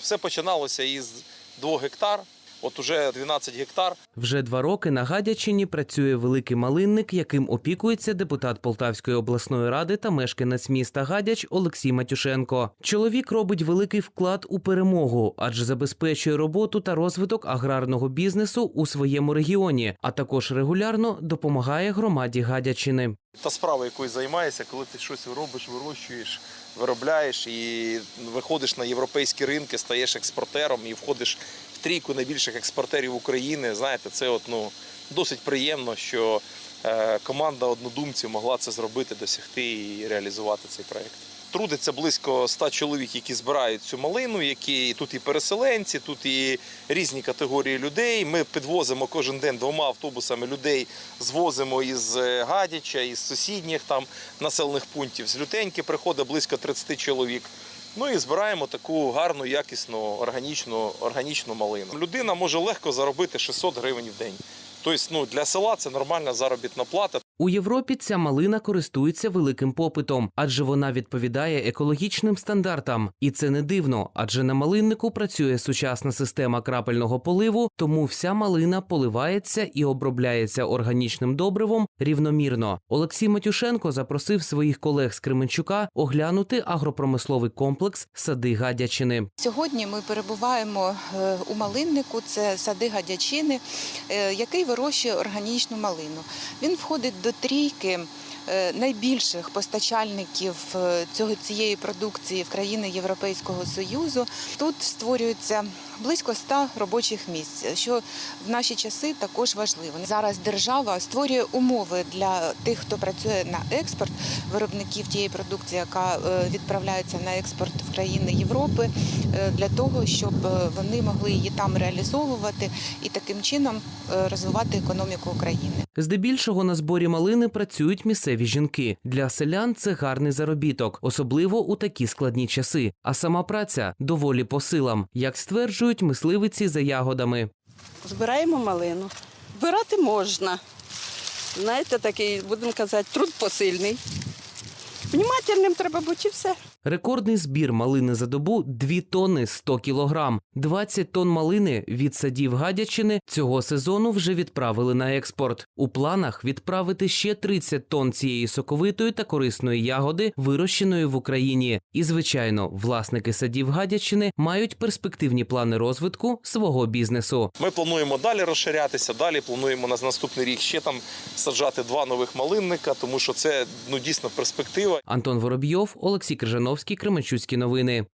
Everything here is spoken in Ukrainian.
Все починалося із 2 гектар, от уже 12 гектар. Вже два роки на Гадячині працює великий малинник, яким опікується депутат Полтавської обласної ради та мешканець міста Гадяч Олексій Матюшенко. Чоловік робить великий вклад у перемогу, адже забезпечує роботу та розвиток аграрного бізнесу у своєму регіоні, а також регулярно допомагає громаді Гадячини. Та справа, якою займаєшся, коли ти щось робиш, вирощуєш, виробляєш і виходиш на європейські ринки, стаєш експортером і входиш в трійку найбільших експортерів України. Знаєте, це от, ну, досить приємно, що е, команда однодумців могла це зробити, досягти і реалізувати цей проект. Трудиться близько 100 чоловік, які збирають цю малину, які тут і переселенці, тут і різні категорії людей. Ми підвозимо кожен день двома автобусами людей, звозимо із е, Гадяча, із сусідніх там населених пунктів. З Лютеньки приходить близько 30 чоловік. Ну і збираємо таку гарну, якісну, органічну, органічну малину. Людина може легко заробити 600 гривень в день. Тобто, ну, для села це нормальна заробітна плата. У Європі ця малина користується великим попитом, адже вона відповідає екологічним стандартам. І це не дивно, адже на малиннику працює сучасна система крапельного поливу, тому вся малина поливається і обробляється органічним добривом рівномірно. Олексій Матюшенко запросив своїх колег з Кременчука оглянути агропромисловий комплекс сади Гадячини. Сьогодні ми перебуваємо е, у малиннику, це сади Гадячини, е, який вирощує органічну малину. Він входить до трійки. е, найбільших постачальників е, цього цієї продукції в країни Європейського Союзу. Тут створюється близько 100 робочих місць, що в наші часи також важливо. Зараз держава створює умови для тих, хто працює на експорт, виробників тієї продукції, яка е, відправляється на експорт в країни Європи, е, для того, щоб е, вони могли її там реалізовувати і таким чином е, розвивати економіку України. Здебільшого на зборі малини працюють місцеві жінки. Для селян це гарний заробіток, особливо у такі складні часи. А сама праця доволі по силам, як стверджують мисливиці за ягодами. Збираємо малину. Збирати можна. Знаєте, такий, будемо казати, труд посильний. Внімательним треба бути і все. Рекордний збір малини за добу 2 тонни 100 кілограм. 20 тонн малини від садів Гадячини цього сезону вже відправили на експорт. У планах відправити ще 30 тонн цієї соковитої та корисної ягоди, вирощеної в Україні. І, звичайно, власники садів Гадячини мають перспективні плани розвитку свого бізнесу. Ми плануємо далі розширятися. Далі плануємо на наступний рік ще там саджати два нових малинника, тому що це ну дійсно перспектива. Антон Воробйов, Олексій Крижановський, Кременчуцькі новини.